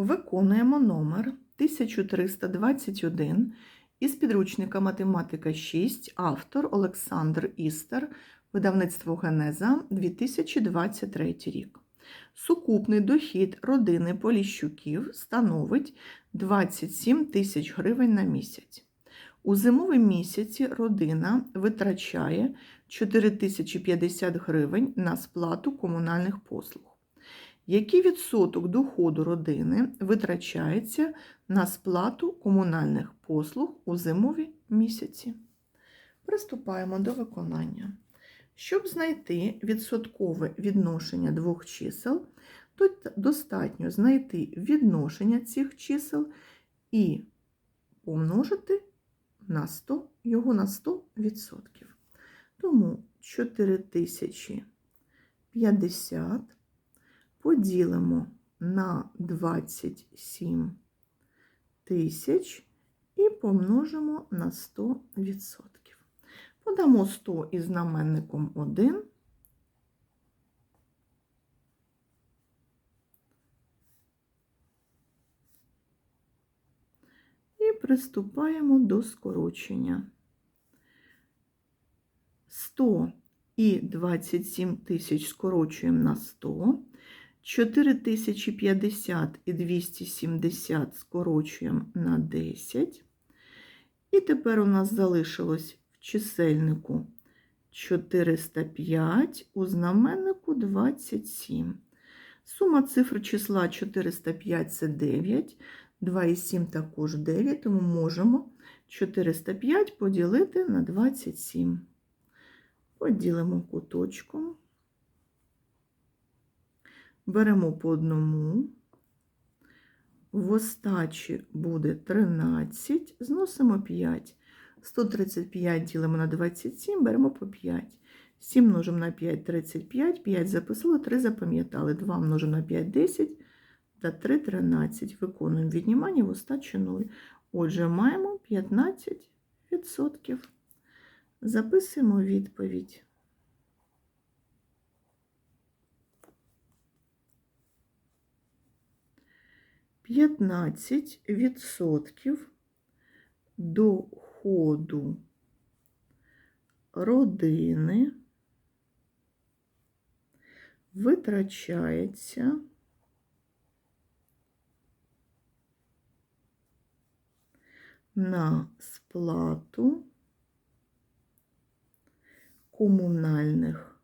Виконуємо номер 1321 із підручника Математика 6, автор Олександр Істер, видавництво Генеза 2023 рік. Сукупний дохід родини Поліщуків становить 27 тисяч гривень на місяць. У зимові місяці родина витрачає 4050 гривень на сплату комунальних послуг. Який відсоток доходу родини витрачається на сплату комунальних послуг у зимові місяці? Приступаємо до виконання. Щоб знайти відсоткове відношення двох чисел, то достатньо знайти відношення цих чисел і помножити на 100, його на 100%. Тому 4050 поділимо на 27 тисяч і помножимо на 100%. Подамо 100 із знаменником 1. І приступаємо до скорочення. 100 і 27 тисяч скорочуємо на 100. 4050 і 270 скорочуємо на 10. І тепер у нас залишилось в чисельнику 405, у знаменнику 27. Сума цифр числа 405 це 9, 2 і 7 також 9, тому можемо 405 поділити на 27. Поділимо куточком. Беремо по одному, в остачі буде 13, зносимо 5. 135 ділимо на 27, беремо по 5. 7 множимо на 5 35, 5 записали, 3 запам'ятали. 2 множимо на 5 10 та 3 13. Виконуємо віднімання в остачі 0. Отже, маємо 15%. Записуємо відповідь. 15% доходу родини витрачається на сплату комунальних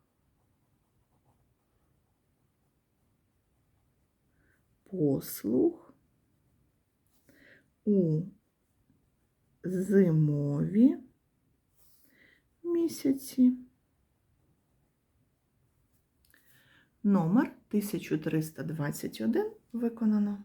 послуг у зимові місяці. Номер 1321 виконано.